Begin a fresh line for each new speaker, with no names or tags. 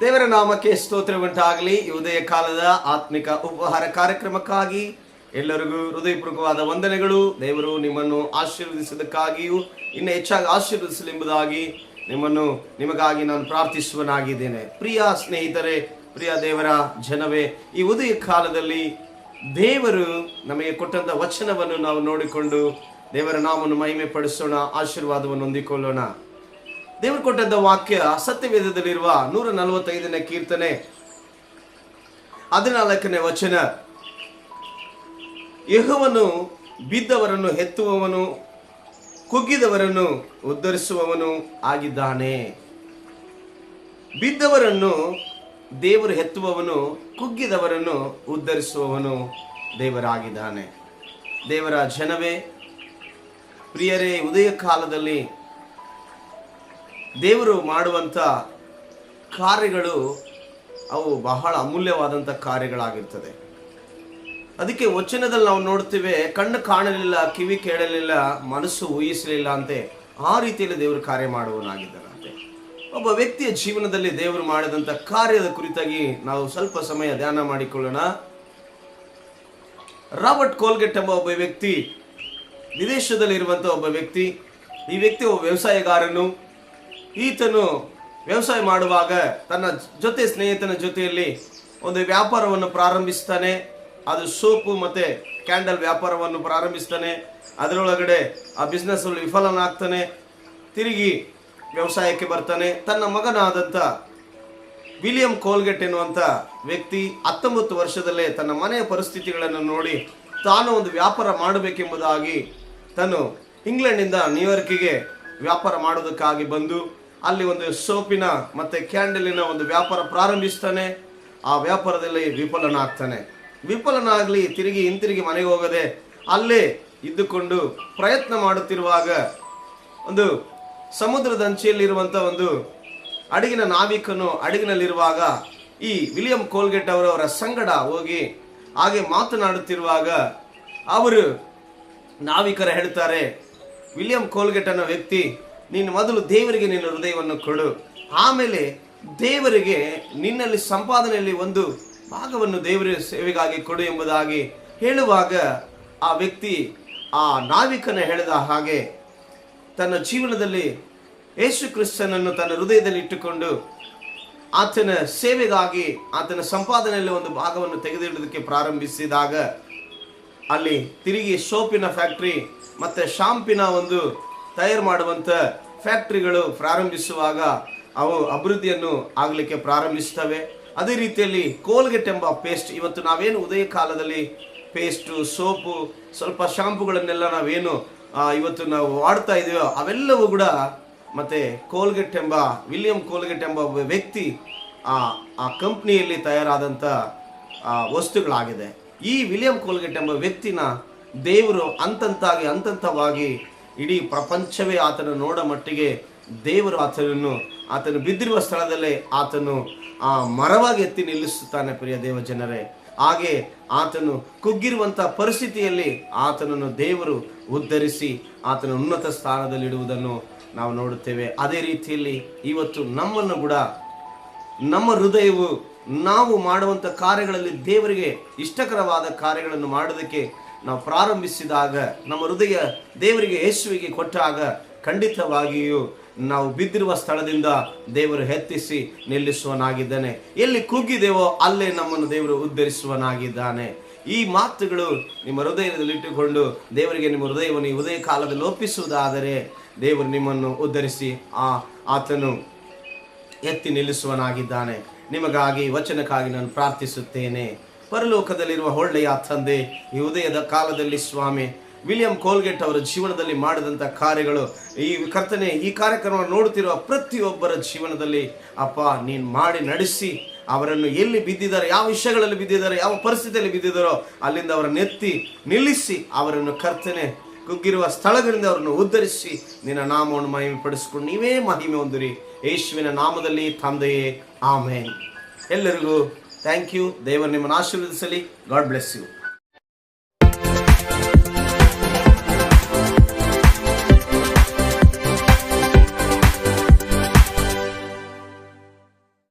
ದೇವರ ನಾಮಕ್ಕೆ ಸ್ತೋತ್ರವುಂಟಾಗಲಿ ಈ ಉದಯ ಕಾಲದ ಆತ್ಮಿಕ ಉಪಹಾರ ಕಾರ್ಯಕ್ರಮಕ್ಕಾಗಿ ಎಲ್ಲರಿಗೂ ಹೃದಯಪೂರ್ವಕವಾದ ವಂದನೆಗಳು. ದೇವರು ನಿಮ್ಮನ್ನು ಆಶೀರ್ವದಿಸೋದಕ್ಕಾಗಿಯೂ ಇನ್ನೂ ಹೆಚ್ಚಾಗಿ ಆಶೀರ್ವದಿಸಲೆಂಬುದಾಗಿ ನಿಮ್ಮನ್ನು ನಿಮಗಾಗಿ ನಾನು ಪ್ರಾರ್ಥಿಸುವನಾಗಿದ್ದೇನೆ. ಪ್ರಿಯ ಸ್ನೇಹಿತರೆ, ಪ್ರಿಯ ದೇವರ ಜನವೇ, ಈ ಉದಯ ಕಾಲದಲ್ಲಿ ದೇವರು ನಮಗೆ ಕೊಟ್ಟಂತ ವಚನವನ್ನು ನಾವು ನೋಡಿಕೊಂಡು ದೇವರ ನಾಮವನ್ನು ಮಹಿಮೆ ಪಡಿಸೋಣ ಆಶೀರ್ವಾದವನ್ನು ಹೊಂದಿಕೊಳ್ಳೋಣ. ದೇವರು ಕೊಟ್ಟಂತ ವಾಕ್ಯ ಸತ್ಯವೇದದಲ್ಲಿರುವ ನೂರ ನಲವತ್ತೈದನೇ ಕೀರ್ತನೆ. ಹದಿನಾಲ್ಕನೇ ವಚನ. ಯೆಹೋವನು ಬಿದ್ದವರನ್ನು ಎತ್ತುವವನು, ಕುಗ್ಗಿದವರನ್ನು ಉದ್ಧರಿಸುವವನು ಆಗಿದ್ದಾನೆ. ಬಿದ್ದವರನ್ನು ದೇವರು ಎತ್ತುವವನು, ಕುಗ್ಗಿದವರನ್ನು ಉದ್ಧರಿಸುವವನು ದೇವರಾಗಿದ್ದಾನೆ. ದೇವರ ಜನವೇ, ಪ್ರಿಯರೇ ಉದಯ ಕಾಲದಲ್ಲಿ ದೇವರು ಮಾಡುವಂಥ ಕಾರ್ಯಗಳು ಅವು ಬಹಳ ಅಮೂಲ್ಯವಾದಂಥ ಕಾರ್ಯಗಳಾಗಿರ್ತದೆ. ಅದಕ್ಕೆ ವಚನದಲ್ಲಿ ನಾವು ನೋಡ್ತೇವೆ, ಕಣ್ಣು ಕಾಣಲಿಲ್ಲ, ಕಿವಿ ಕೇಳಲಿಲ್ಲ, ಮನಸ್ಸು ಊಹಿಸಲಿಲ್ಲ ಅಂತೆ, ಆ ರೀತಿಯಲ್ಲಿ ದೇವರು ಕಾರ್ಯ ಮಾಡುವನಾಗಿದ್ದಾನಂತೆ ಒಬ್ಬ ವ್ಯಕ್ತಿಯ ಜೀವನದಲ್ಲಿ ದೇವರು ಮಾಡಿದಂಥ ಕಾರ್ಯದ ಕುರಿತಾಗಿ ನಾವು ಸ್ವಲ್ಪ ಸಮಯ ಧ್ಯಾನ ಮಾಡಿಕೊಳ್ಳೋಣ. ರಾಬರ್ಟ್ ಕೋಲ್ಗೆಟ್ ಎಂಬ ಒಬ್ಬ ವ್ಯಕ್ತಿ ವಿದೇಶದಲ್ಲಿರುವಂಥ ಒಬ್ಬ ವ್ಯಕ್ತಿ, ಈ ವ್ಯಕ್ತಿ ಒಬ್ಬ ವ್ಯವಸಾಯಗಾರನು. ಈತನು ವ್ಯವಸಾಯ ಮಾಡುವಾಗ ತನ್ನ ಜೊತೆ ಸ್ನೇಹಿತನ ಜೊತೆಯಲ್ಲಿ ಒಂದು ವ್ಯಾಪಾರವನ್ನು ಪ್ರಾರಂಭಿಸ್ತಾನೆ. ಅದು ಸೋಪು ಮತ್ತೆ ಕ್ಯಾಂಡಲ್ ವ್ಯಾಪಾರವನ್ನು ಪ್ರಾರಂಭಿಸ್ತಾನೆ. ಅದರೊಳಗಡೆ ಆ ಬಿಸ್ನೆಸ್ಸಲ್ಲಿ ವಿಫಲನಾಗ್ತಾನೆ. ತಿರುಗಿ ವ್ಯವಸಾಯಕ್ಕೆ ಬರ್ತಾನೆ. ತನ್ನ ಮಗನಾದಂಥ ವಿಲಿಯಂ ಕೋಲ್ಗೆಟ್ ಎನ್ನುವಂಥ ವ್ಯಕ್ತಿ ಹತ್ತೊಂಬತ್ತು ವರ್ಷದಲ್ಲೇ ತನ್ನ ಮನೆಯ ಪರಿಸ್ಥಿತಿಗಳನ್ನು ನೋಡಿ ತಾನು ಒಂದು ವ್ಯಾಪಾರ ಮಾಡಬೇಕೆಂಬುದಾಗಿ ತಾನು ಇಂಗ್ಲೆಂಡಿಂದ ನ್ಯೂಯಾರ್ಕಿಗೆ ವ್ಯಾಪಾರ ಮಾಡೋದಕ್ಕಾಗಿ ಬಂದು ಅಲ್ಲಿ ಒಂದು ಸೋಪಿನ ಮತ್ತೆ ಕ್ಯಾಂಡಲಿನ ಒಂದು ವ್ಯಾಪಾರ ಪ್ರಾರಂಭಿಸ್ತಾನೆ. ಆ ವ್ಯಾಪಾರದಲ್ಲಿ ವಿಫಲನಾಗ್ತಾನೆ. ವಿಫಲನಾಗಲಿ ತಿರುಗಿ ಹಿಂತಿರುಗಿ ಮನೆಗೆ ಹೋಗದೆ ಅಲ್ಲೇ ಇದ್ದುಕೊಂಡು ಪ್ರಯತ್ನ ಮಾಡುತ್ತಿರುವಾಗ ಒಂದು ಸಮುದ್ರದ ಅಂಚೆಯಲ್ಲಿರುವಂಥ ಒಂದು ಅಡಗಿನ ನಾವಿಕನು ಅಡಗಿನಲ್ಲಿರುವಾಗ ಈ ವಿಲಿಯಂ ಕೋಲ್ಗೆಟ್ ಅವರವರ ಸಂಗಡ ಹೋಗಿ ಹಾಗೆ ಮಾತನಾಡುತ್ತಿರುವಾಗ ಅವರು ನಾವಿಕರ ಹೇಳ್ತಾರೆ, ವಿಲಿಯಂ ಕೋಲ್ಗೆಟ್ ಅನ್ನೋ ವ್ಯಕ್ತಿ ನೀನು ಮೊದಲು ದೇವರಿಗೆ ನಿನ್ನ ಹೃದಯವನ್ನು ಕೊಡು. ಆಮೇಲೆ ದೇವರಿಗೆ ನಿನ್ನಲ್ಲಿ ಸಂಪಾದನೆಯಲ್ಲಿ ಒಂದು ಭಾಗವನ್ನು ದೇವರ ಸೇವೆಗಾಗಿ ಕೊಡು ಎಂಬುದಾಗಿ ಹೇಳುವಾಗ ಆ ವ್ಯಕ್ತಿ ಆ ನಾವಿಕನ ಹೇಳಿದ ಹಾಗೆ ತನ್ನ ಜೀವನದಲ್ಲಿ ಯೇಸು ಕ್ರಿಸ್ತನನ್ನು ತನ್ನ ಹೃದಯದಲ್ಲಿ ಇಟ್ಟುಕೊಂಡು ಆತನ ಸೇವೆಗಾಗಿ, ಆತನ ಸಂಪಾದನೆಯಲ್ಲಿ ಒಂದು ಭಾಗವನ್ನು ತೆಗೆದಿಡೋದಕ್ಕೆ ಪ್ರಾರಂಭಿಸಿದಾಗ ಅಲ್ಲಿ ತಿರುಗಿ ಸೋಪಿನ ಫ್ಯಾಕ್ಟ್ರಿ ಮತ್ತು ಶಾಂಪಿನ ಒಂದು ತಯಾರು ಮಾಡುವಂತ ಫ್ಯಾಕ್ಟ್ರಿಗಳು ಪ್ರಾರಂಭಿಸುವಾಗ ಅವು ಅಭಿವೃದ್ಧಿಯನ್ನು ಆಗಲಿಕ್ಕೆ ಪ್ರಾರಂಭಿಸ್ತವೆ ಅದೇ ರೀತಿಯಲ್ಲಿ ಕೋಲ್ಗೆಟ್ ಎಂಬ ಪೇಸ್ಟ್, ಇವತ್ತು ನಾವೇನು ಉದಯ ಕಾಲದಲ್ಲಿ ಪೇಸ್ಟು, ಸೋಪು, ಸ್ವಲ್ಪ ಶಾಂಪುಗಳನ್ನೆಲ್ಲ ನಾವೇನು ಇವತ್ತು ನಾವು ಆಡ್ತಾ ಇದೆಯೋ ಅವೆಲ್ಲವೂ ಕೂಡ ಮತ್ತೆ ಕೋಲ್ಗೆಟ್ ಎಂಬ, ವಿಲಿಯಂ ಕೋಲ್ಗೆಟ್ ಎಂಬ ವ್ಯಕ್ತಿ, ಆ ಆ ಕಂಪ್ನಿಯಲ್ಲಿ ತಯಾರಾದಂಥ ವಸ್ತುಗಳಾಗಿದೆ. ಈ ವಿಲಿಯಂ ಕೋಲ್ಗೆಟ್ ಎಂಬ ವ್ಯಕ್ತಿನ ದೇವರು ಅಂತಂತಾಗಿ, ಅಂತಂತವಾಗಿ ಇಡೀ ಪ್ರಪಂಚವೇ ಆತನ ನೋಡ ಮಟ್ಟಿಗೆ ದೇವರು ಆತನನ್ನು, ಆತನು ಬಿದ್ದಿರುವ ಸ್ಥಳದಲ್ಲೇ ಆತನು ಆ ಮರವಾಗಿ ಎತ್ತಿ ನಿಲ್ಲಿಸುತ್ತಾನೆ ಪ್ರಿಯ ದೇವ ಜನರೇ. ಹಾಗೆ ಆತನು ಕುಗ್ಗಿರುವಂಥ ಪರಿಸ್ಥಿತಿಯಲ್ಲಿ ಆತನನ್ನು ದೇವರು ಉದ್ಧರಿಸಿ ಆತನ ಉನ್ನತ ಸ್ಥಾನದಲ್ಲಿ ಇಡುವುದನ್ನು ನಾವು ನೋಡುತ್ತೇವೆ. ಅದೇ ರೀತಿಯಲ್ಲಿ ಇವತ್ತು ನಮ್ಮನ್ನು ಕೂಡ, ನಮ್ಮ ಹೃದಯವು ನಾವು ಮಾಡುವಂಥ ಕಾರ್ಯಗಳಲ್ಲಿ ದೇವರಿಗೆ ಇಷ್ಟಕರವಾದ ಕಾರ್ಯಗಳನ್ನು ಮಾಡೋದಕ್ಕೆ ನಾವು ಪ್ರಾರಂಭಿಸಿದಾಗ ನಮ್ಮ ಹೃದಯ ದೇವರಿಗೆ ಯೇಸುವಿಗೆ ಕೊಟ್ಟಾಗ ಖಂಡಿತವಾಗಿಯೂ ನಾವು ಬಿದ್ದಿರುವ ಸ್ಥಳದಿಂದ ದೇವರು ಹೆತ್ತಿಸಿ ನಿಲ್ಲಿಸುವನಾಗಿದ್ದಾನೆ. ಎಲ್ಲಿ ಕುಗ್ಗಿದೆವೋ ಅಲ್ಲೇ ನಮ್ಮನ್ನು ದೇವರು ಉದ್ಧರಿಸುವನಾಗಿದ್ದಾನೆ. ಈ ಮಾತುಗಳು ನಿಮ್ಮ ಹೃದಯದಲ್ಲಿ ಇಟ್ಟುಕೊಂಡು ದೇವರಿಗೆ ನಿಮ್ಮ ಹೃದಯವನ್ನು ಉದಯ ಕಾಲದಲ್ಲಿ ಒಪ್ಪಿಸುವುದಾದರೆ ದೇವರು ನಿಮ್ಮನ್ನು ಉದ್ಧರಿಸಿ ಆ ಆತನು ಎತ್ತಿ ನಿಲ್ಲಿಸುವನಾಗಿದ್ದಾನೆ. ನಿಮಗಾಗಿ ವಚನಕ್ಕಾಗಿ ನಾನು ಪ್ರಾರ್ಥಿಸುತ್ತೇನೆ. ಪರಲೋಕದಲ್ಲಿರುವ ಒಳ್ಳೆಯ ತಂದೆ, ಈ ಉದಯದ ಕಾಲದಲ್ಲಿ ಸ್ವಾಮಿ. ವಿಲಿಯಂ ಕೋಲ್ಗೆಟ್ ಅವರ ಜೀವನದಲ್ಲಿ ಮಾಡಿದಂಥ ಕಾರ್ಯಗಳು, ಈ ಕರ್ತನೆ, ಈ ಕಾರ್ಯಕ್ರಮ ನೋಡುತ್ತಿರುವ ಪ್ರತಿಯೊಬ್ಬರ ಜೀವನದಲ್ಲಿ, ಅಪ್ಪ, ನೀನು ಮಾಡಿ ನಡೆಸಿ. ಅವರನ್ನು ಎಲ್ಲಿ ಬಿದ್ದಿದ್ದಾರೆ, ಯಾವ ವಿಷಯಗಳಲ್ಲಿ ಬಿದ್ದಿದ್ದಾರೆ, ಯಾವ ಪರಿಸ್ಥಿತಿಯಲ್ಲಿ ಬಿದ್ದಿದ್ದಾರೋ, ಅಲ್ಲಿಂದ ಅವರನ್ನು ಎತ್ತಿ ನಿಲ್ಲಿಸಿ. ಅವರನ್ನು ಕರ್ತನೆ, ಕುಗ್ಗಿರುವ ಸ್ಥಳಗಳಿಂದ ಅವರನ್ನು ಉದ್ಧರಿಸಿ. ನಿನ್ನ ನಾಮವನ್ನು ಮಹಿಮೆ ಪಡಿಸಿಕೊಂಡು ನೀವೇ ಮಹಿಮೆ ಹೊಂದಿರಿ ಯೇಸುವಿನ ನಾಮದಲ್ಲಿ ತಂದೆಯೇ, ಆಮೇನ್. ಎಲ್ಲರಿಗೂ ಥ್ಯಾಂಕ್ ಯು ದೇವರು ನಿಮ್ಮನ್ನು ಆಶೀರ್ವದಿಸಲಿ. God bless you